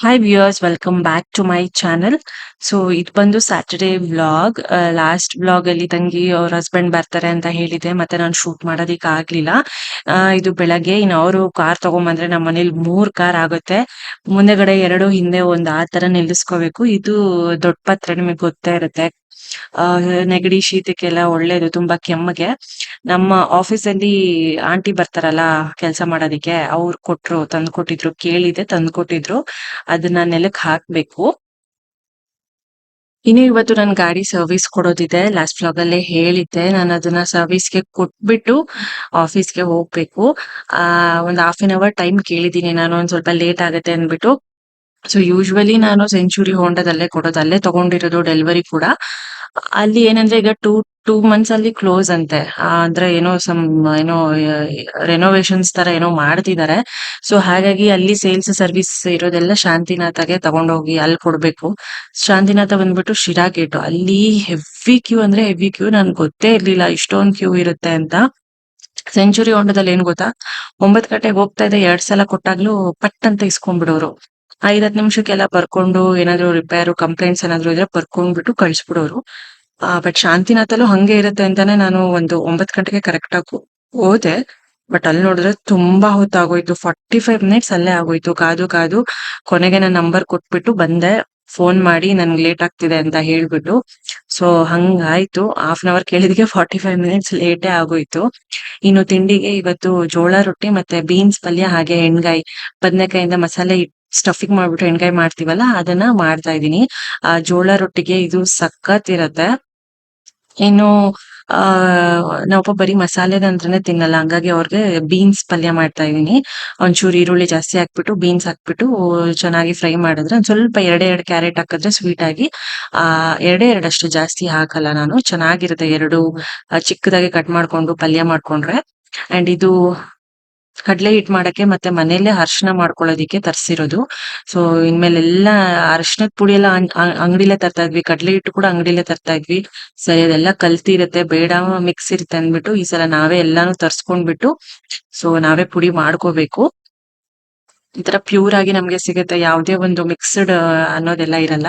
Hi viewers welcome back to my channel so ಇದು ಬಂದು Saturday vlog last vlog ಅಲ್ಲಿ ತಂಗಿ ಅವ್ರ ಹಸ್ಬೆಂಡ್ ಬರ್ತಾರೆ ಅಂತ ಹೇಳಿದೆ. ಮತ್ತೆ ನಾನು ಶೂಟ್ ಮಾಡೋದಿಕ್ ಆಗ್ಲಿಲ್ಲ. ಇದು ಬೆಳಗ್ಗೆ ಇನ್ನು ಅವರು ಕಾರ್ ತಗೊಂಬಂದ್ರೆ ನಮ್ಮ ಮನೇಲಿ ಮೂರ್ ಕಾರ್ ಆಗುತ್ತೆ. ಮುಂದೆಗಡೆ ಎರಡು, ಹಿಂದೆ ಒಂದ್, ಆ ತರ ನಿಲ್ಲಿಸ್ಕೋಬೇಕು. ಇದು ದೊಡ್ಡ ಪತ್ರೆ, ನಿಮಗೆ ಗೊತ್ತೇ ಇರುತ್ತೆ. ಆ, ನೆಗಡಿ, ಶೀತಕ್ಕೆಲ್ಲ ಒಳ್ಳೇದು, ತುಂಬಾ ಕೆಮ್ಮಗೆ. ನಮ್ಮ ಆಫೀಸ್ ಅಲ್ಲಿ ಆಂಟಿ ಬರ್ತಾರಲ್ಲ ಕೆಲಸ ಮಾಡೋದಿಕ್ಕೆ, ಅವ್ರು ಕೊಟ್ರು, ತಂದು ಕೊಟ್ಟಿದ್ರು, ಕೇಳಿದೆ, ತಂದು ಕೊಟ್ಟಿದ್ರು. ಅದನ್ನ ನೆಲಕ್ ಹಾಕ್ಬೇಕು. ಇನ್ನು ಇವತ್ತು ನನ್ ಗಾಡಿ ಸರ್ವಿಸ್ ಕೊಡೋದಿದೆ, ಲಾಸ್ಟ್ ಫ್ಲಾಗ್ ಅಲ್ಲೇ ಹೇಳಿದ್ದೆ. ನಾನು ಅದನ್ನ ಸರ್ವಿಸ್ಗೆ ಕೊಟ್ಬಿಟ್ಟು ಆಫೀಸ್ಗೆ ಹೋಗ್ಬೇಕು. ಆ, ಒಂದ್ ಹಾಫ್ ಅನ್ ಅವರ್ ಟೈಮ್ ಕೇಳಿದೀನಿ ನಾನು, ಒಂದ್ ಸ್ವಲ್ಪ ಲೇಟ್ ಆಗುತ್ತೆ ಅಂದ್ಬಿಟ್ಟು. ಸೊ ಯೂಶುವಲಿ ನಾನು ಸೆಂಚುರಿ ಹೋಂಡದಲ್ಲೇ ಕೊಡೋದು ಅಲ್ಲೇ ತಗೊಂಡಿರೋದು ಡೆಲಿವರಿ ಕೂಡ. ಅಲ್ಲಿ ಏನಂದ್ರೆ ಈಗ ಟೂ ಟೂ ಮಂತ್ಸ್ ಅಲ್ಲಿ ಕ್ಲೋಸ್ ಅಂತೆ. ಅಂದ್ರೆ ಏನೋ ಸಮ್ ಏನೋ ರೆನೋವೇಶನ್ಸ್ ತರ ಏನೋ ಮಾಡ್ತಿದ್ದಾರೆ ಸೊ ಹಾಗಾಗಿ ಅಲ್ಲಿ ಸೇಲ್ಸ್ ಸರ್ವಿಸ್ ಇರೋದೆಲ್ಲ ಶಾಂತಿನಾಥಗೆ ತಗೊಂಡೋಗಿ ಅಲ್ಲಿ ಕೊಡ್ಬೇಕು. ಶಾಂತಿನಾಥ ಬಂದ್ಬಿಟ್ಟು ಶಿರಾ ಗೇಟು ಅಲ್ಲಿ ಹೆವಿ ಕ್ಯೂ ಅಂದ್ರೆ ಹೆವಿ ಕ್ಯೂ ನನ್ಗೆ ಗೊತ್ತೇ ಇರ್ಲಿಲ್ಲ ಇಷ್ಟೊಂದ್ ಕ್ಯೂ ಇರುತ್ತೆ ಅಂತ. ಸೆಂಚುರಿ ಹೊಂಡದಲ್ಲಿ ಏನ್ ಗೊತ್ತಾ? ಒಂಬತ್ ಗಂಟೆಗೆ ಹೋಗ್ತಾ ಇದೆ ಎರಡ್ ಸಲ ಕೊಟ್ಟಾಗ್ಲೂ ಪಟ್ ಅಂತ ಇಸ್ಕೊಂಡ್ಬಿಡೋರು. ಐದ್ ಹತ್ತು ನಿಮಿಷಕ್ಕೆಲ್ಲ ಬರ್ಕೊಂಡು ಏನಾದ್ರು ರಿಪೇರು ಕಂಪ್ಲೇಂಟ್ಸ್ ಏನಾದ್ರು ಇದ್ರೆ ಬರ್ಕೊಂಡ್ಬಿಟ್ಟು ಆ ಬಟ್ ಶಾಂತಿನಾಥಲ್ಲೂ ಹಂಗೆ ಇರುತ್ತೆ ಅಂತಾನೆ ನಾನು ಒಂದು ಒಂಬತ್ ಗಂಟೆಗೆ ಕರೆಕ್ಟ್ ಆಗಿ ಹೋದೆ. ಬಟ್ ಅಲ್ಲಿ ನೋಡಿದ್ರೆ ತುಂಬಾ ಹೊತ್ತಾಗೋಯ್ತು. ಫಾರ್ಟಿ ಫೈವ್ ಮಿನಿಟ್ಸ್ ಅಲ್ಲೇ ಆಗೋಯ್ತು. ಕಾದು ಕಾದು ಕೊನೆಗೆ ನನ್ನ ನಂಬರ್ ಕೊಟ್ಬಿಟ್ಟು ಬಂದೆ. ಫೋನ್ ಮಾಡಿ ನನ್ಗೆ ಲೇಟ್ ಆಗ್ತಿದೆ ಅಂತ ಹೇಳ್ಬಿಟ್ಟು. ಸೊ ಹಂಗಾಯ್ತು. ಹಾಫ್ ಅನ್ ಅವರ್ ಕೇಳಿದಕ್ಕೆ ಫಾರ್ಟಿ ಫೈವ್ ಮಿನಿಟ್ಸ್ ಲೇಟೇ ಆಗೋಯ್ತು. ಇನ್ನು ತಿಂಡಿಗೆ ಇವತ್ತು ಜೋಳ ರೊಟ್ಟಿ ಮತ್ತೆ ಬೀನ್ಸ್ ಪಲ್ಯ ಹಾಗೆ, ಎಣ್ಗಾಯಿ, ಬದನೆಕಾಯಿಂದ ಮಸಾಲೆ ಸ್ಟಫಿಂಗ್ ಮಾಡ್ಬಿಟ್ಟು ಎಣ್ಗಾಯಿ ಮಾಡ್ತೀವಲ್ಲ, ಅದನ್ನ ಮಾಡ್ತಾ ಇದೀನಿ ಆ ಜೋಳ ರೊಟ್ಟಿಗೆ ಇದು ಸಖತ್ ಇರತ್ತೆ. ಇನ್ನು, ಆ ನಾವಪ್ಪ ಬರೀ ಮಸಾಲೆದಂತ್ರನೇ ತಿನ್ನಲ್ಲ, ಹಂಗಾಗಿ ಅವ್ರಿಗೆ ಬೀನ್ಸ್ ಪಲ್ಯ ಮಾಡ್ತಾ ಇದೀನಿ ಒಂಚೂರು ಈರುಳ್ಳಿ ಜಾಸ್ತಿ ಹಾಕ್ಬಿಟ್ಟು ಬೀನ್ಸ್ ಹಾಕ್ಬಿಟ್ಟು ಚೆನ್ನಾಗಿ ಫ್ರೈ ಮಾಡಿದ್ರೆ, ಒಂದ್ ಸ್ವಲ್ಪ ಎರಡೆ ಎರಡು ಕ್ಯಾರೆಟ್ ಹಾಕಿದ್ರೆ ಸ್ವೀಟ್ ಆಗಿ, ಆ, ಎರಡೆ ಎರಡಷ್ಟು ಜಾಸ್ತಿ ಹಾಕಲ್ಲ ನಾನು. ಚೆನ್ನಾಗಿರುತ್ತೆ ಎರಡು ಚಿಕ್ಕದಾಗಿ ಕಟ್ ಮಾಡ್ಕೊಂಡು ಪಲ್ಯ ಮಾಡ್ಕೊಂಡ್ರೆ. ಅಂಡ್ ಇದು ಕಡ್ಲೆ ಹಿಟ್ ಮಾಡಕ್ಕೆ ಮತ್ತೆ ಮನೆಯಲ್ಲೇ ಅರ್ಶನ ಮಾಡ್ಕೊಳ್ಳೋದಿಕ್ಕೆ ತರ್ಸಿರೋದು. ಸೊ ಇನ್ಮೇಲೆಲ್ಲ ಅರ್ಶನದ ಪುಡಿ ಎಲ್ಲ ಅಂಗಡಿಲೇ ತರ್ತಾ ಇದ್ವಿ. ಕಡ್ಲೆ ಹಿಟ್ಟು ಕೂಡ ಅಂಗಡಿಲೇ ತರ್ತಾ ಇದ್ವಿ. ಸರಿ, ಅದೆಲ್ಲ ಕಲ್ತಿ ಇರುತ್ತೆ ಬೇಡ ಮಿಕ್ಸ್ ಇರುತ್ತೆ ಅಂದ್ಬಿಟ್ಟು ಈ ಸಲ ನಾವೇ ಎಲ್ಲಾನು ತರ್ಸ್ಕೊಂಡ್ಬಿಟ್ಟು ಸೊ ನಾವೇ ಪುಡಿ ಮಾಡ್ಕೋಬೇಕು. ಈ ತರ ಪ್ಯೂರ್ ಆಗಿ ನಮ್ಗೆ ಸಿಗುತ್ತೆ. ಯಾವುದೇ ಒಂದು ಮಿಕ್ಸ್ಡ್ ಅನ್ನೋದೆಲ್ಲ ಇರಲ್ಲ.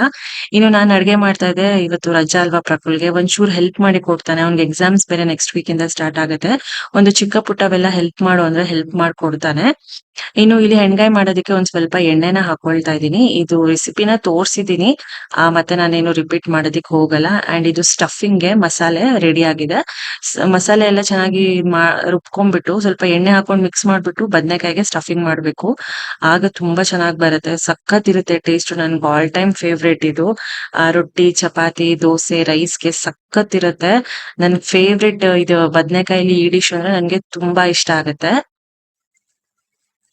ಇನ್ನು ನಾನು ಅಡ್ಗೆ ಮಾಡ್ತಾ ಇದ್ದೆ, ಇವತ್ತು ರಜಾ ಅಲ್ವಾ ಪ್ರಕುಲ್ಗೆ ಒಂಚೂರು ಹೆಲ್ಪ್ ಮಾಡಿ ಕೊಡ್ತಾನೆ. ಅವ್ನಿಗೆ ಎಕ್ಸಾಮ್ಸ್ ಬೇರೆ ನೆಕ್ಸ್ಟ್ ವೀಕ್ ಇಂದ ಸ್ಟಾರ್ಟ್ ಆಗುತ್ತೆ. ಒಂದು ಚಿಕ್ಕ ಪುಟ್ಟವೆಲ್ಲ ಹೆಲ್ಪ್ ಮಾಡು ಅಂದ್ರೆ ಹೆಲ್ಪ್ ಮಾಡ್ಕೊಡ್ತಾನೆ ಇನ್ನು ಇಲ್ಲಿ ಹೆಣ್ಗಾಯಿ ಮಾಡೋದಕ್ಕೆ ಒಂದ್ ಸ್ವಲ್ಪ ಎಣ್ಣೆನ ಹಾಕೊಳ್ತಾ ಇದೀನಿ ಇದು ರೆಸಿಪಿನ ತೋರ್ಸಿದೀನಿ ಆ, ಮತ್ತೆ ನಾನೇನು ರಿಪೀಟ್ ಮಾಡೋದಕ್ಕೆ ಹೋಗಲ್ಲ. ಅಂಡ್ ಇದು ಸ್ಟಫಿಂಗ್ಗೆ ಮಸಾಲೆ ರೆಡಿ ಆಗಿದೆ. ಮಸಾಲೆ ಎಲ್ಲ ಚೆನ್ನಾಗಿ ರುಬ್ಕೊಂಡ್ಬಿಟ್ಟು ಸ್ವಲ್ಪ ಎಣ್ಣೆ ಹಾಕೊಂಡು ಮಿಕ್ಸ್ ಮಾಡ್ಬಿಟ್ಟು ಬದನೆಕಾಯಿಗೆ ಸ್ಟಫಿಂಗ್ ಮಾಡ್ಬೇಕು. ಆಗ ತುಂಬಾ ಚೆನ್ನಾಗಿ ಬರುತ್ತೆ. ಸಖತ್ ಇರುತ್ತೆ ಟೇಸ್ಟ್ ನನ್ಗೆ ಆಲ್ ಟೈಮ್ ಫೇವ್ರೇಟ್ ಇದು. ರೊಟ್ಟಿ, ಚಪಾತಿ, ದೋಸೆ ರೈಸ್ಗೆ ಸಖತ್ ಇರುತ್ತೆ. ನನ್ ಫೇವ್ರೇಟ್ ಇದು ಬದನೆಕಾಯಿ ಈ ಡಿಶ್ ಅಂದ್ರೆ ನನ್ಗೆ ತುಂಬಾ ಇಷ್ಟ ಆಗುತ್ತೆ.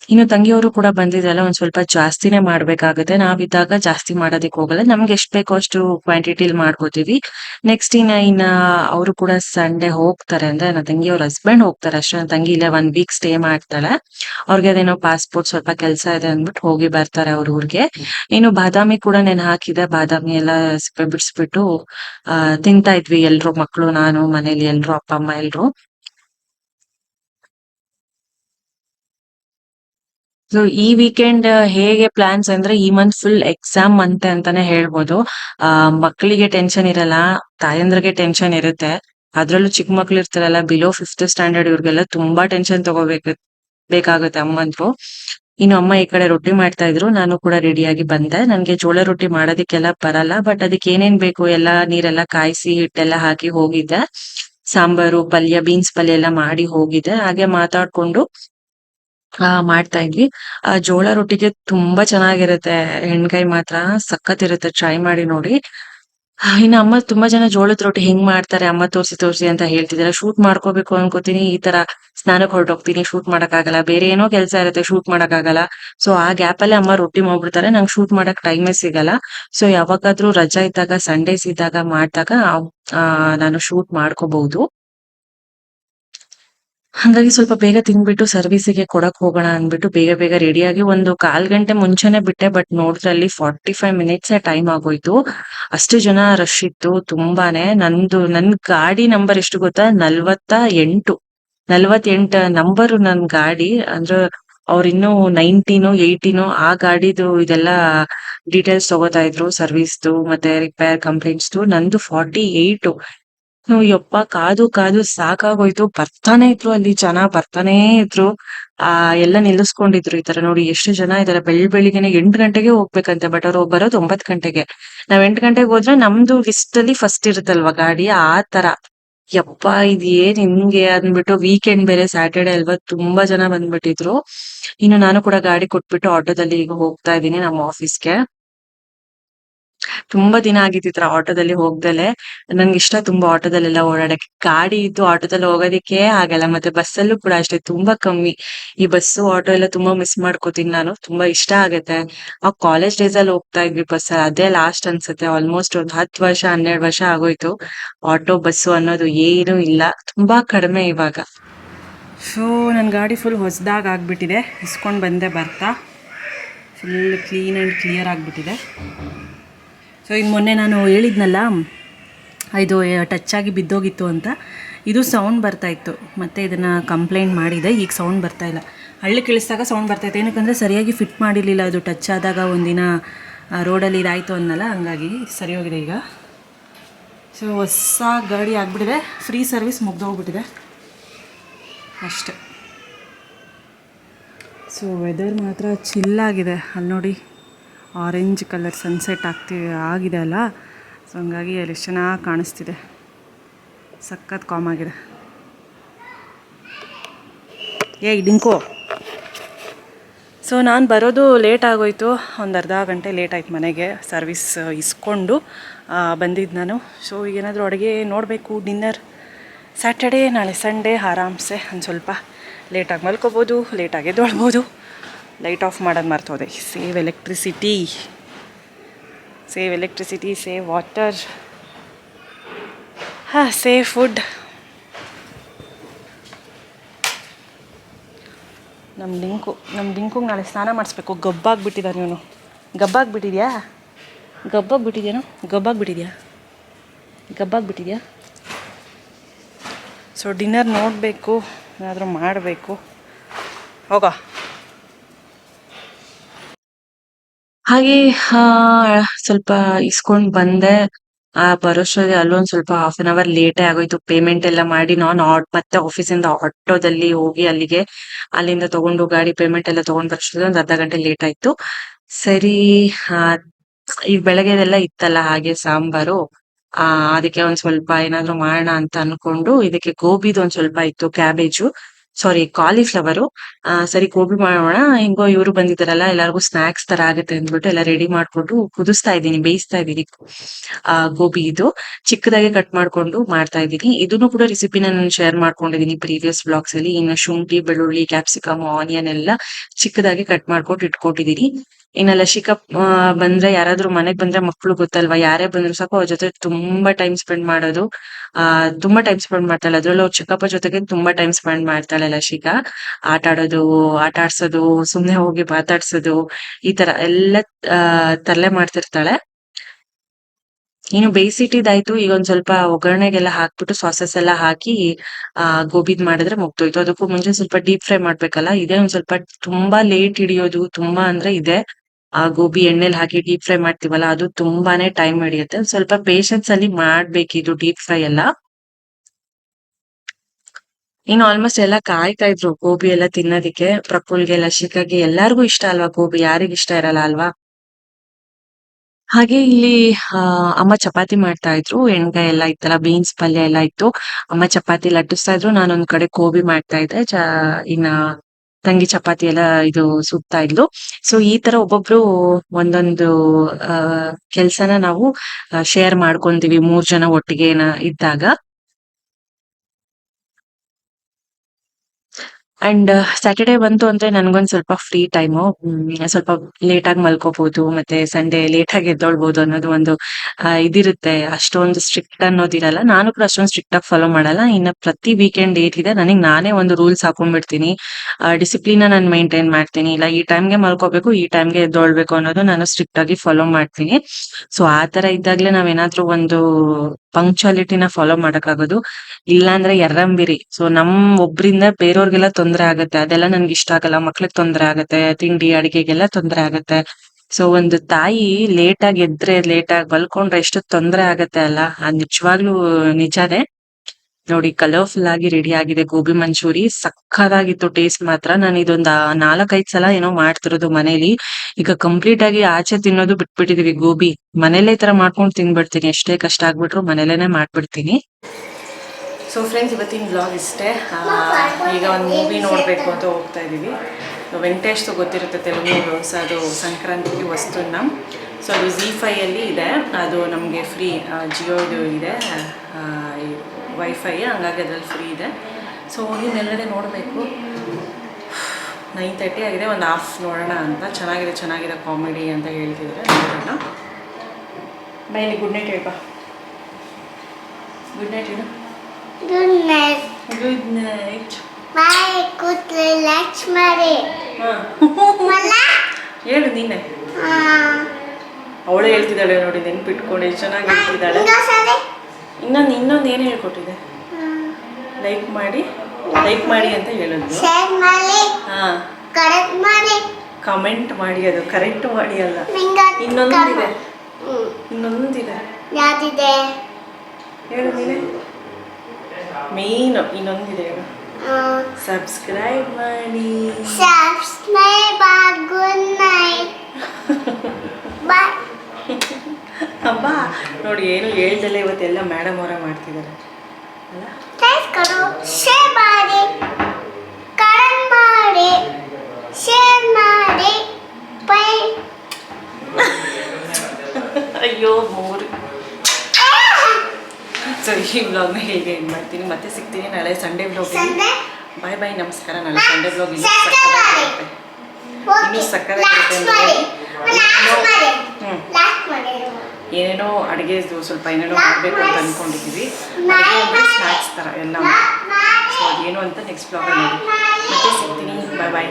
ಇನ್ನು ತಂಗಿಯವರು ಕೂಡ ಬಂದಿದ್ರಲ್ಲ ಒಂದ್ ಸ್ವಲ್ಪ ಜಾಸ್ತಿನೇ ಮಾಡ್ಬೇಕಾಗುತ್ತೆ. ನಾವಿದ್ದಾಗ ಜಾಸ್ತಿ ಮಾಡೋದಕ್ಕೆ ಹೋಗಲ್ಲ. ನಮ್ಗೆ ಎಷ್ಟ್ ಬೇಕೋ ಅಷ್ಟು ಕ್ವಾಂಟಿಟಿಲಿ ಮಾಡ್ಕೋತೀವಿ. ನೆಕ್ಸ್ಟ್ ಇನ್ನ ಇನ್ನ ಅವರು ಕೂಡ ಸಂಡೇ ಹೋಗ್ತಾರೆ ಅಂದ್ರೆ ನನ್ನ ತಂಗಿ ಅವ್ರ ಹಸ್ಬೆಂಡ್ ಹೋಗ್ತಾರೆ ಅಷ್ಟೇ. ನನ್ನ ತಂಗಿ ಇಲ್ಲೇ ಒನ್ ವೀಕ್ ಸ್ಟೇ ಮಾಡ್ತಾಳೆ. ಅವ್ರಿಗೆ ಅದೇನೋ ಪಾಸ್ಪೋರ್ಟ್ ಸ್ವಲ್ಪ ಕೆಲಸ ಇದೆ ಅಂದ್ಬಿಟ್ಟು ಹೋಗಿ ಬರ್ತಾರೆ ಅವ್ರ ಊರಿಗೆ. ಇನ್ನು ಬಾದಾಮಿ ಕೂಡ ನೆನ್ ಹಾಕಿದೆ. ಬಾದಾಮಿ ಎಲ್ಲ ಸಿಪ್ಪೆ ಬಿಡಿಸ್ಬಿಟ್ಟು ತಿಂತಾ ಇದ್ವಿ ಎಲ್ರು ಮಕ್ಳು, ನಾನು, ಮನೇಲಿ ಎಲ್ರು, ಅಪ್ಪ, ಅಮ್ಮ ಎಲ್ರು. ಸೊ ಈ ವೀಕೆಂಡ್ ಹೇಗೆ ಪ್ಲಾನ್ಸ್ ಅಂದ್ರೆ ಈ ಮಂತ್ ಫುಲ್ ಎಕ್ಸಾಮ್ ಮಂತ್ ಅಂತಾನೆ ಹೇಳ್ಬೋದು. ಆ ಮಕ್ಕಳಿಗೆ ಟೆನ್ಷನ್ ಇರಲ್ಲ, ತಾಯಂದ್ರಿಗೆ ಟೆನ್ಷನ್ ಇರುತ್ತೆ. ಅದ್ರಲ್ಲೂ ಚಿಕ್ಕ ಮಕ್ಳು ಇರ್ತಾರಲ್ಲ ಬಿಲೋ ಫಿಫ್ತ್ ಸ್ಟ್ಯಾಂಡರ್ಡ್ ಇವ್ರಿಗೆಲ್ಲ ತುಂಬಾ ಟೆನ್ಷನ್ ತಗೋಬೇಕು, ಬೇಕಾಗುತ್ತೆ ಅಮ್ಮಂದ್ರು ಇನ್ನು ಅಮ್ಮ ಈ ಕಡೆ ರೊಟ್ಟಿ ಮಾಡ್ತಾ ಇದ್ರು, ನಾನು ಕೂಡ ರೆಡಿಯಾಗಿ ಬಂದೆ. ನನ್ಗೆ ಜೋಳ ರೊಟ್ಟಿ ಮಾಡೋದಕ್ಕೆಲ್ಲ ಬರಲ್ಲ ಬಟ್ ಅದಕ್ಕೆ ಏನೇನ್ ಬೇಕು, ಎಲ್ಲ ನೀರೆಲ್ಲ ಕಾಯಿಸಿ, ಹಿಟ್ಟೆಲ್ಲ ಹಾಕಿ ಹೋಗಿದ್ದೆ. ಸಾಂಬಾರು, ಪಲ್ಯ ಬೀನ್ಸ್ ಪಲ್ಯ ಎಲ್ಲ ಮಾಡಿ ಹೋಗಿದ್ದೆ. ಹಾಗೆ ಮಾತಾಡ್ಕೊಂಡು ಆ, ಮಾಡ್ತಾ ಇದ್ವಿ. ಆ, ಜೋಳ ರೊಟ್ಟಿಗೆ ತುಂಬಾ ಚೆನ್ನಾಗಿರುತ್ತೆ. ಹೆಣ್ಗಾಯಿ ಮಾತ್ರ ಸಖತ್ ಇರುತ್ತೆ ಟ್ರೈ ಮಾಡಿ ನೋಡಿ. ಇನ್ನು ಅಮ್ಮ ತುಂಬಾ ಜನ ಜೋಳದ ರೊಟ್ಟಿ ಹೆಂಗ್ ಮಾಡ್ತಾರೆ, ಅಮ್ಮ ತೋರ್ಸಿ ತೋರ್ಸಿ ಅಂತ ಹೇಳ್ತಿದಾರೆ. ಶೂಟ್ ಮಾಡ್ಕೋಬೇಕು ಅನ್ಕೋತೀನಿ. ಈ ತರ ಸ್ನಾನಕ್ಕೆ ಹೊರಟೋಗ್ತೀನಿ. ಶೂಟ್ ಮಾಡಕ್ಕಾಗಲ್ಲ. ಬೇರೆ ಏನೋ ಕೆಲಸ ಇರುತ್ತೆ ಶೂಟ್ ಮಾಡಕ್ಕಾಗಲ್ಲ. ಸೊ ಆ ಗ್ಯಾಪ್ ಅಲ್ಲಿ ಅಮ್ಮ ರೊಟ್ಟಿ ಮಾಡ್ಬಿಡ್ತಾರೆ. ನಂಗೆ ಶೂಟ್ ಮಾಡಕ್ ಟೈಮೇ ಸಿಗಲ್ಲ. ಸೊ ಯಾವಾಗಾದ್ರೂ ರಜಾ ಇದ್ದಾಗ ಸಂಡೇಸ್ ಇದ್ದಾಗ ಮಾಡಿದಾಗ ನಾನು ಶೂಟ್ ಮಾಡ್ಕೋಬಹುದು. ಹಂಗಾಗಿ ಸ್ವಲ್ಪ ಬೇಗ ತಿಂದ್ಬಿಟ್ಟು ಸರ್ವಿಸಿಗೆ ಕೊಡಕ್ ಹೋಗೋಣ ಅಂದ್ಬಿಟ್ಟು ಬೇಗ ಬೇಗ ರೆಡಿಯಾಗಿ ಒಂದು ಕಾಲ್ ಗಂಟೆ ಮುಂಚೆನೆ ಬಿಟ್ಟೆ ಬಟ್ ನೋಡಿದ್ರಲ್ಲಿ ಫಾರ್ಟಿ ಫೈವ್ ಮಿನಿಟ್ಸ್ ಟೈಮ್ ಆಗೋಯ್ತು. ಅಷ್ಟು ಜನ ರಶ್ ಇತ್ತು ತುಂಬಾನೇ. ನಂದು, ನನ್ ಗಾಡಿ ನಂಬರ್ ಎಷ್ಟು ಗೊತ್ತಾ? ನಲ್ವತ್ತ ಎಂಟು ನಲ್ವತ್ತೆಂಟ ನಂಬರ್ ನನ್ ಗಾಡಿ. ಅಂದ್ರೆ ಅವ್ರು ಇನ್ನೂ ನೈನ್ಟೀನು, ಏಯ್ಟೀನು ಆ ಗಾಡಿದು ಇದೆಲ್ಲ ಡೀಟೇಲ್ಸ್ ತಗೋತಾ ಇದ್ರು ಸರ್ವಿಸ್ದು ಮತ್ತೆ ರಿಪೇರ್ ಕಂಪ್ಲೇಂಟ್ಸ್ದು ನಂದು ಫಾರ್ಟಿ ಏಯ್ಟು ಯಪ್ಪ, ಕಾದು ಕಾದು ಸಾಕಾಗೋಯ್ತು. ಬರ್ತಾನೆ ಇದ್ರು ಅಲ್ಲಿ, ಜನ ಬರ್ತಾನೆ ಇದ್ರು. ಆ, ಎಲ್ಲ ನಿಲ್ಲಿಸ್ಕೊಂಡಿದ್ರು ಈ ತರ ನೋಡಿ. ಎಷ್ಟು ಜನ ಇದಾರೆ. ಬೆಳ್ ಬೆಳಿಗ್ಗೆನೆ ಎಂಟು ಗಂಟೆಗೆ ಹೋಗ್ಬೇಕಂತೆ ಬಟ್ ಅವ್ರು ಬರೋದು ಒಂಬತ್ ಗಂಟೆಗೆ. ನಾವ್ ಎಂಟು ಗಂಟೆಗೆ ಹೋದ್ರೆ ನಮ್ದು ಲಿಸ್ಟ್ ಅಲ್ಲಿ ಫಸ್ಟ್ ಇರುತ್ತಲ್ವಾ ಗಾಡಿ? ಆ ತರ ಯಪ್ಪ ಇದ್ ಏನ್ ಹಿಂಗೆ ಅಂದ್ಬಿಟ್ಟು ವೀಕೆಂಡ್ ಬೇರೆ ಸ್ಯಾಟರ್ಡೆ ಅಲ್ವಾ ತುಂಬಾ ಜನ ಬಂದ್ಬಿಟ್ಟಿದ್ರು. ಇನ್ನು ನಾನು ಕೂಡ ಗಾಡಿ ಕೊಟ್ಬಿಟ್ಟು ಆಟೋದಲ್ಲಿ ಈಗ ಹೋಗ್ತಾ ಇದ್ದೀನಿ ನಮ್ಮ ಆಫೀಸ್ಗೆ ತುಂಬಾ ದಿನ ಆಗಿತ್ತು ಈ ತರ ಆಟೋದಲ್ಲಿ ಹೋಗ್ದಲೆ. ನನ್ಗೆ ಇಷ್ಟ ತುಂಬಾ ಆಟೋದಲ್ಲೆಲ್ಲ ಓಡಾಡಕ್ಕೆ. ಗಾಡಿ ಇದ್ದು ಆಟೋದಲ್ಲಿ ಹೋಗೋದಿಕ್ಕೆ ಆಗಲ್ಲ, ಮತ್ತೆ ಬಸ್ಸಲ್ಲೂ ಕೂಡ ಅಷ್ಟೇ ತುಂಬಾ ಕಮ್ಮಿ. ಈ ಬಸ್ಸು, ಆಟೋ ಎಲ್ಲ ತುಂಬಾ ಮಿಸ್ ಮಾಡ್ಕೋತೀನಿ ನಾನು. ತುಂಬಾ ಇಷ್ಟ ಆಗತ್ತೆ. ಆ ಕಾಲೇಜ್ ಡೇಸ್ ಅಲ್ಲಿ ಹೋಗ್ತಾ ಇದ್ವಿ ಬಸ್ ಅದೇ ಲಾಸ್ಟ್ ಅನ್ಸುತ್ತೆ. ಆಲ್ಮೋಸ್ಟ್ ಒಂದ್ ಹತ್ತು ವರ್ಷ, ಹನ್ನೆರಡು ವರ್ಷ ಆಗೋಯ್ತು. ಆಟೋ, ಬಸ್ಸು ಅನ್ನೋದು ಏನು ಇಲ್ಲ. ತುಂಬಾ ಕಡಿಮೆ ಇವಾಗ. ಸೊ ನನ್ನ ಗಾಡಿ ಫುಲ್ ಹೊಸದಾಗ ಆಗಿಬಿಟ್ಟಿದೆ. ಇಸ್ಕೊಂಡು ಬಂದೆ ಬರ್ತಾ. ಫುಲ್ ಕ್ಲೀನ್ ಆ್ಯಂಡ್ ಕ್ಲಿಯರ್ ಆಗಿಬಿಟ್ಟಿದೆ. ಸೊ ಇನ್ನು ಮೊನ್ನೆ ನಾನು ಹೇಳಿದ್ನಲ್ಲ, ಇದು ಟಚ್ ಆಗಿ ಬಿದ್ದೋಗಿತ್ತು ಅಂತ. ಇದು ಸೌಂಡ್ ಬರ್ತಾ ಇತ್ತು. ಮತ್ತೆ ಇದನ್ನು ಕಂಪ್ಲೇಂಟ್ ಮಾಡಿದೆ. ಈಗ ಸೌಂಡ್ ಬರ್ತಾ ಇಲ್ಲ. ಹಳ್ಳಿ ಕೇಳಿಸಿದಾಗ ಸೌಂಡ್ ಬರ್ತಾಯಿತ್ತು ಏನಕ್ಕಂದರೆ ಸರಿಯಾಗಿ ಫಿಟ್ ಮಾಡಿರಲಿಲ್ಲ. ಅದು ಟಚ್ ಆದಾಗ ಒಂದಿನ ರೋಡಲ್ಲಿ ಇದಾಯಿತು ಅನ್ನಲ್ಲ. ಹಂಗಾಗಿ ಸರಿ ಹೋಗಿದೆ ಈಗ. ಸೊ ಹೊಸ ಗಾಡಿ ಆಗಿಬಿಟ್ಟಿದೆ. ಫ್ರೀ ಸರ್ವಿಸ್ ಮುಗ್ದೋಗ್ಬಿಟ್ಟಿದೆ ಅಷ್ಟೆ. ಸೊ ವೆದರ್ ಮಾತ್ರ ಚಿಲ್ಲಾಗಿದೆ ಅಲ್ಲಿ ನೋಡಿ. ಆರೆಂಜ್ ಕಲರ್ ಸನ್ಸೆಟ್ ಆಗ್ತಿ, ಆಗಿದೆ ಅಲ್ಲ? ಸೊ ಹಂಗಾಗಿ ಅಲ್ಲಿ ಎಷ್ಟು ಚೆನ್ನಾಗಿ ಕಾಣಿಸ್ತಿದೆ. ಸಖತ್ ಕಾಮ್ ಆಗಿದೆ. ಏ, ಡಿಂಕು. ಸೊ ನಾನು ಬರೋದು ಲೇಟ್ ಆಗೋಯ್ತು. ಒಂದು ಅರ್ಧ ಗಂಟೆ ಲೇಟ್ ಆಯ್ತು ಮನೆಗೆ. ಸರ್ವಿಸ್ ಇಸ್ಕೊಂಡು ಬಂದಿದ್ದು ನಾನು. ಸೊ ಏನಾದರೂ ಅಡುಗೆ ನೋಡಬೇಕು ಡಿನ್ನರ್ ಸ್ಯಾಟರ್ಡೇ ನಾಳೆ ಸಂಡೇ ಆರಾಮ್ಸೆ, ಒಂದು ಸ್ವಲ್ಪ ಲೇಟಾಗಿ ಮಲ್ಕೋಬೋದು ಲೇಟಾಗಿ ಎದ್ದೊಳ್ಬೋದು. ಲೈಟ್ ಆಫ್ ಮಾಡೋದು ಹೋದೆ save electricity. Save electricity, save water. ಹಾಂ, ಸೇವ್ ಫುಡ್. ನಮ್ಮ ಡಿಂಕು ನಮ್ಮ ಡಿಂಕುಗೆ ನಾಳೆ ಸ್ನಾನ ಮಾಡಿಸ್ಬೇಕು. ಗಬ್ಬಾಗ್ಬಿಟ್ಟಿದ್ದಾನೆ ಇವನು. ಗಬ್ಬಾಗ್ಬಿಟ್ಟಿದ್ಯಾ? ಗಬ್ಬಾಗ್ಬಿಟ್ಟಿದ್ಯಾನು? ಗಬ್ಬಾಗ್ಬಿಟ್ಟಿದ್ಯಾ? ಗಬ್ಬಾಗ್ಬಿಟ್ಟಿದ್ಯಾ? ಸೊ, ಡಿನ್ನರ್ ನೋಡಬೇಕು, ಏನಾದರೂ ಮಾಡಬೇಕು. ಹೋಗ. ಹಾಗೆ ಆ, ಸ್ವಲ್ಪ ಇಸ್ಕೊಂಡ್ ಬಂದೆ. ಆ ಬರೋಷ್ಟ್ರಲ್ಲಿ ಅಲ್ಲೊಂದ್ ಸ್ವಲ್ಪ ಹಾಫ್ ಅನ್ ಅವರ್ ಲೇಟೇ ಆಗೋಯ್ತು. ಪೇಮೆಂಟ್ ಎಲ್ಲ ಮಾಡಿ ನಾನು ಮತ್ತೆ ಆಫೀಸಿಂದ ಆಟೋದಲ್ಲಿ ಹೋಗಿ ಅಲ್ಲಿಗೆ ಅಲ್ಲಿಂದ ತಗೊಂಡು ಗಾಡಿ ಪೇಮೆಂಟ್ ಎಲ್ಲ ತಗೊಂಡ್ ಬರೋಷ್ಟರಲ್ಲಿ ಒಂದ್ ಅರ್ಧ ಗಂಟೆ ಲೇಟ್ ಆಯ್ತು. ಸರಿ ಈ ಬೆಳಗ್ಗೆದೆಲ್ಲ ಇತ್ತಲ್ಲ ಹಾಗೆ ಸಾಂಬಾರು. ಆ ಅದಕ್ಕೆ ಒಂದ್ ಸ್ವಲ್ಪ ಏನಾದ್ರು ಮಾಡೋಣ ಅಂತ ಅನ್ಕೊಂಡು ಇದಕ್ಕೆ ಗೋಬಿದು ಒಂದ್ ಸ್ವಲ್ಪ ಇತ್ತು ಕ್ಯಾಬೇಜು. ಸಾರಿ ಕಾಲಿಫ್ಲವರು ಸರಿ, ಗೋಬಿ ಮಾಡೋಣ. ಹೆಂಗೋ ಇವರು ಬಂದಿದ್ದಾರಲ್ಲ, ಎಲ್ಲರಿಗೂ ಸ್ನಾಕ್ಸ್ ತರ ಆಗುತ್ತೆ ಅಂದ್ಬಿಟ್ಟು ಎಲ್ಲ ರೆಡಿ ಮಾಡ್ಕೊಂಡು ಕುದಿಸ್ತಾ ಇದ್ದೀನಿ, ಬೇಯಿಸ್ತಾ ಇದ್ದೀನಿ. ಆ, ಗೋಬಿ ಇದು. ಚಿಕ್ಕದಾಗಿ ಕಟ್ ಮಾಡ್ಕೊಂಡು ಮಾಡ್ತಾ ಇದ್ದೀನಿ. ಇದನ್ನು ಕೂಡ ರೆಸಿಪಿನ ನಾನು ಶೇರ್ ಮಾಡ್ಕೊಂಡಿದ್ದೀನಿ ಪ್ರೀವಿಯಸ್ ಬ್ಲಾಗ್ಸ್ ಅಲ್ಲಿ. ಇನ್ನು ಶುಂಠಿ, ಬೆಳ್ಳುಳ್ಳಿ ಕ್ಯಾಪ್ಸಿಕಮ್ ಆನಿಯನ್ ಎಲ್ಲ ಚಿಕ್ಕದಾಗಿ ಕಟ್ ಮಾಡ್ಕೊಂಡು ಇಟ್ಕೊಟ್ಟಿದ್ದೀನಿ ಇನ್ನ ಲಶಿಕಾ ಆ, ಬಂದ್ರೆ ಯಾರಾದ್ರೂ ಮನೆಗ್ ಬಂದ್ರೆ ಮಕ್ಳು ಗೊತ್ತಲ್ವಾ? ಯಾರೇ ಬಂದ್ರು ಸಾಕು ಅವ್ರ ಜೊತೆ ತುಂಬಾ ಟೈಮ್ ಸ್ಪೆಂಡ್ ಮಾಡೋದು. ಆ ತುಂಬಾ ಟೈಮ್ ಸ್ಪೆಂಡ್ ಮಾಡ್ತಾಳೆ. ಅದ್ರಲ್ಲೂ ಅವ್ರ ಚಿಕ್ಕಪ್ಪ ಜೊತೆಗೆ ತುಂಬಾ ಟೈಮ್ ಸ್ಪೆಂಡ್ ಮಾಡ್ತಾಳೆ ಲಶಿಕಾ. ಆಟ ಆಡೋದು ಆಟ ಆಡ್ಸೋದು ಸುಮ್ನೆ ಹೋಗಿ ಮಾತಾಡ್ಸೋದು ಈ ತರ ಎಲ್ಲ ತರಲೆ ಮಾಡ್ತಿರ್ತಾಳೆ. ಇನ್ನು ಬೇಯಿಸಿಟ್ಟಿದ್ದಾಯ್ತು ಈಗ ಒಂದ್ ಸ್ವಲ್ಪ ಒಗ್ಗರಣೆಗೆಲ್ಲ ಹಾಕ್ಬಿಟ್ಟು ಸಾಸಸ್ ಎಲ್ಲ ಹಾಕಿ ಆ ಗೋಬಿದ್ ಮಾಡಿದ್ರೆ ಮುಗ್ದೋಯ್ತು. ಅದಕ್ಕೂ ಮುಂಚೆ ಸ್ವಲ್ಪ ಡೀಪ್ ಫ್ರೈ ಮಾಡ್ಬೇಕಲ್ಲ? ಇದೆ ಒಂದ್ ಸ್ವಲ್ಪ ತುಂಬಾ ಲೇಟ್ ಹಿಡಿಯೋದು ತುಂಬಾ ಅಂದ್ರೆ ಇದೆ. ಆ ಗೋಬಿ ಎಣ್ಣೆಲಿ ಹಾಕಿ ಡೀಪ್ ಫ್ರೈ ಮಾಡ್ತೀವಲ್ಲ, ಅದು ತುಂಬಾನೇ ಟೈಮ್ ಹಿಡಿಯುತ್ತೆ. ಸ್ವಲ್ಪ ಪೇಶನ್ಸ್ ಅಲ್ಲಿ ಮಾಡ್ಬೇಕಿದು ಡೀಪ್ ಫ್ರೈ ಎಲ್ಲ. ಇನ್ನು ಆಲ್ಮೋಸ್ಟ್ ಎಲ್ಲ ಕಾಯ್ತಾ ಇದ್ರು ಗೋಬಿ ಎಲ್ಲ ತಿನ್ನೋದಿಕ್ಕೆ. ಪ್ರಫುಲ್ಗೆ ಲಶಿಕಾಗೆ ಎಲ್ಲಾರ್ಗು ಇಷ್ಟ ಅಲ್ವಾ ಗೋಬಿ? ಯಾರಿಗ ಇಷ್ಟ ಇರಲ್ಲ ಅಲ್ವಾ? ಹಾಗೆ ಇಲ್ಲಿ ಅಮ್ಮ ಚಪಾತಿ ಮಾಡ್ತಾ ಇದ್ರು. ಎಣ್ಗಾಯಿ ಎಲ್ಲ ಇತ್ತಲ್ಲ ಬೀನ್ಸ್ ಪಲ್ಯ ಎಲ್ಲ ಇತ್ತು. ಅಮ್ಮ ಚಪಾತಿ ಲಟ್ಟಿಸ್ತಾ ಇದ್ರು. ನಾನೊಂದ್ ಕಡೆ ಗೋಬಿ ಮಾಡ್ತಾ ಇದ್ದೆ. ಇನ್ನ ತಂಗಿ ಚಪಾತಿ ಎಲ್ಲ ಇದು ಸುಡ್ತಾ ಇದ್ಲು. ಸೊ ಈ ತರ ಒಬ್ಬೊಬ್ರು ಒಂದೊಂದು ಅಹ್ ಕೆಲ್ಸನ ನಾವು ಶೇರ್ ಮಾಡ್ಕೊಂತೀವಿ ಮೂರ್ ಜನ ಒಟ್ಟಿಗೆ ಇದ್ದಾಗ. ಅಂಡ್ ಸ್ಯಾಟರ್ಡೆ ಬಂತು ಅಂದ್ರೆ ನನ್ಗೊಂದು ಸ್ವಲ್ಪ ಫ್ರೀ ಟೈಮು ಸ್ವಲ್ಪ ಲೇಟ್ ಆಗಿ ಮಲ್ಕೋಬಹುದು ಮತ್ತೆ ಸಂಡೇ ಲೇಟ್ ಆಗಿ ಎದ್ದೊಳ್ಬಹುದು ಅನ್ನೋದು ಒಂದು ಇದಿರುತ್ತೆ. ಅಷ್ಟೊಂದು ಸ್ಟ್ರಿಕ್ಟ್ ಅನ್ನೋದಿರಲ್ಲ ನಾನು ಕೂಡ ಅಷ್ಟೊಂದು ಸ್ಟ್ರಿಕ್ಟ್ ಆಗಿ ಫಾಲೋ ಮಾಡಲ್ಲ. ಇನ್ನು ಪ್ರತಿ ವೀಕೆಂಡ್ ಏನಿದೆ ನನಗೆ ನಾನೇ ಒಂದು ರೂಲ್ಸ್ ಹಾಕೊಂಡ್ಬಿಡ್ತೀನಿ. ಡಿಸಿಪ್ಲಿನ್ ನಾನು ಮೈಂಟೈನ್ ಮಾಡ್ತೀನಿ. ಇಲ್ಲ, ಈ ಟೈಮ್ಗೆ ಮಲ್ಕೋಬೇಕು, ಈ ಟೈಮ್ಗೆ ಎದ್ದೊಳ್ಬೇಕು ಅನ್ನೋದು ನಾನು ಸ್ಟ್ರಿಕ್ಟ್ ಆಗಿ ಫಾಲೋ ಮಾಡ್ತೀನಿ. ಸೊ ಆ ತರ ಇದ್ದಾಗ್ಲೇ ನಾವೇನಾದ್ರೂ ಒಂದು ಪಂಕ್ಚುಯಾಲಿಟಿನ ಫಾಲೋ ಮಾಡಕ್ಕಾಗೋದು. ಇಲ್ಲಾಂದ್ರೆ ಎರಂಬಿರಿ ಸೊ ನಮ್ ಒಬ್ರಿಂದ ಬೇರೆಯವ್ರಿಗೆಲ್ಲ ತೊಂದ್ರೆ ತೊಂದರೆ ಆಗುತ್ತೆ, ಅದೆಲ್ಲ ನನ್ಗೆ ಇಷ್ಟ ಆಗಲ್ಲ, ಮಕ್ಳಿಗೆ ತೊಂದರೆ ಆಗುತ್ತೆ, ತಿಂಡಿ, ಅಡಿಗೆಗೆಲ್ಲ ತೊಂದರೆ ಆಗುತ್ತೆ. ಸೊ ಒಂದು ತಾಯಿ ಲೇಟ್ ಆಗಿ ಎದ್ರೆ ಲೇಟ್ ಆಗಿ ಬಲ್ಕೊಂಡ್ರೆ ಎಷ್ಟು ತೊಂದರೆ ಆಗತ್ತೆ ಅಲ್ಲ ಆ ನಿಜವಾಗ್ಲೂ ನಿಜಾನೇ. ನೋಡಿ ಕಲರ್ಫುಲ್ ಆಗಿ ರೆಡಿ ಆಗಿದೆ ಗೋಬಿ ಮಂಚೂರಿ, ಸಕ್ಕದಾಗಿತ್ತು ಟೇಸ್ಟ್ ಮಾತ್ರ. ನಾನು ಇದೊಂದು ನಾಲ್ಕೈದು ಸಲ ಏನೋ ಮಾಡ್ತಿರೋದು ಮನೇಲಿ. ಈಗ ಕಂಪ್ಲೀಟ್ ಆಗಿ ಆಚೆ ತಿನ್ನೋದು ಬಿಟ್ಬಿಟ್ಟಿದೀವಿ ಗೋಬಿ. ಮನೇಲೆ ತರ ಮಾಡ್ಕೊಂಡು ತಿನ್ಬಿಡ್ತೀನಿ. ಎಷ್ಟೇ ಕಷ್ಟ ಆಗ್ಬಿಟ್ರು ಮನೇಲೇನೆ ಮಾಡ್ಬಿಡ್ತೀನಿ. ಸೊ ಫ್ರೆಂಡ್ಸ್ ಇವತ್ತಿನ ಬ್ಲಾಗ್ ಇಷ್ಟೇ. ಈಗ ಒಂದು ಮೂವಿ ನೋಡಬೇಕು ಅಂತ ಹೋಗ್ತಾ ಇದ್ದೀವಿ ವೆಂಕಟೇಶ್ದು ಗೊತ್ತಿರುತ್ತೆ ತೆಲುಗು ಸೊ ಅದು ಸಂಕ್ರಾಂತಿಗೆ ವಸ್ತುನ ಸೊ ಅದು ಜಿ ಫೈಯಲ್ಲಿ ಇದೆ. ಅದು ನಮಗೆ ಫ್ರೀ ಜಿಯೋದು ಇದೆ. ವೈಫೈ ಹಂಗಾಗಿ ಅದರಲ್ಲಿ ಫ್ರೀ ಇದೆ. ಸೊ ಹೋಗಿ ಮೇಲ್ಗಡೆ ನೋಡಬೇಕು. ನೈನ್ ತರ್ಟಿ ಆಗಿದೆ. ಒಂದು ಹಾಫ್ ನೋಡೋಣ ಅಂತ. ಚೆನ್ನಾಗಿದೆ ಚೆನ್ನಾಗಿದೆ ಕಾಮಿಡಿ ಅಂತ ಹೇಳ್ತಿದ್ರೆ. ನೋಡೋಣ. ಬೈಲಿ ಗುಡ್ ನೈಟ್ ಹೇಳ್ಬಾ. ಗುಡ್ ನೈಟ್ ಹೇಳು. Good night. Good night Bye. Good relax ಮಾಡಿ ಹೇಳು ನೀನೆ. ಅವಳೇ ಹೇಳ್ತಿದ್ದಾಳೆ ನೋಡಿ ನೆನ್ಪಿಟ್ಕೊಂಡು ಚೆನ್ನಾಗಿ ಹೇಳ್ತಿದ್ದಾಳೆ. ಇನ್ನೊಂದು ಇನ್ನೊಂದು ಏನು ಹೇಳ್ಕೊಟ್ಟಿದೆ? ಲೈಕ್ ಮಾಡಿ ಲೈಕ್ ಮಾಡಿ ಅಂತ ಹೇಳಿದ್ಲು ಶೇರ್ ಮಾಡಿ. ಹಾಂ. ಕರೆಕ್ಟ್ ಮಾಡಿ. ಕಮೆಂಟ್ ಮಾಡಿ ಅದು ಕರೆಕ್ಟ್ ಮಾಡಿ ಅಲ್ಲ. ಇನ್ನೊಂದಿದೆ. ಇನ್ನೊಂದಿದೆ. ಯಾವ್ದಿದೆ? ಹೇಳು ನೀನೆ. ಮೇಯ್ನು ಇನ್ನೊಂದಿದೆ ಸಬ್ಸ್ಕ್ರೈಬ್ ಮಾಡಿ. Subscribe good night. ಬಾಯ್ ಅಬ್ಬ ನೋಡಿ ಏನು ಹೇಳ್ದಲ್ಲ ಇವತ್ತೆಲ್ಲ ಮೇಡಮ್ ಅವರ ಮಾಡ್ತಿದ್ದಾರೆ ಅಲ್ಲ? ಟೈಪ್ ಕರು. ಶೇರ್ ಮಾಡಿ. ಕಮೆಂಟ್ ಮಾಡಿ. ಶೇರ್ ಮಾಡಿ. ಬೈ ಅಯ್ಯೋ ಮೂರು. ಸೊ ಈ ಬ್ಲಾಗ್ನ ಹೇಗೆ ಏನು ಮಾಡ್ತೀನಿ. ಮತ್ತೆ ಸಿಗ್ತೀನಿ ನಾಳೆ ಸಂಡೇ ಬ್ಲಾಗ್ ಬಾಯ್ ಬಾಯ್ ನಮಸ್ಕಾರ. ನಾಳೆ ಸಂಡೇ ಬ್ಲಾಗ್ ಇನ್ನೂ ಸಕ್ಕರೆ ಸಕ್ಕತ್ತಾಗಿರುತ್ತೆ ಇನ್ನೂ ಸಕ್ಕತ್ತಾಗಿರುತ್ತೆ ಏನೇನೋ ಅಡುಗೆದು ಸ್ವಲ್ಪ ಏನೇನೋ ಮಾಡಬೇಕು ಅಂತ ಅಂದ್ಕೊಂಡಿದ್ದೀವಿ ಅಂದರೆ ಸ್ನ್ಯಾಕ್ಸ್ ಥರ ಎಲ್ಲ ಸೊ ಅದೇನು ಅಂತ ನೆಕ್ಸ್ಟ್ ಬ್ಲಾಗಲ್ಲಿ ನೋಡಿ ಮತ್ತೆ ಸಿಗ್ತೀನಿ. ಬಾಯ್ ಬಾಯ್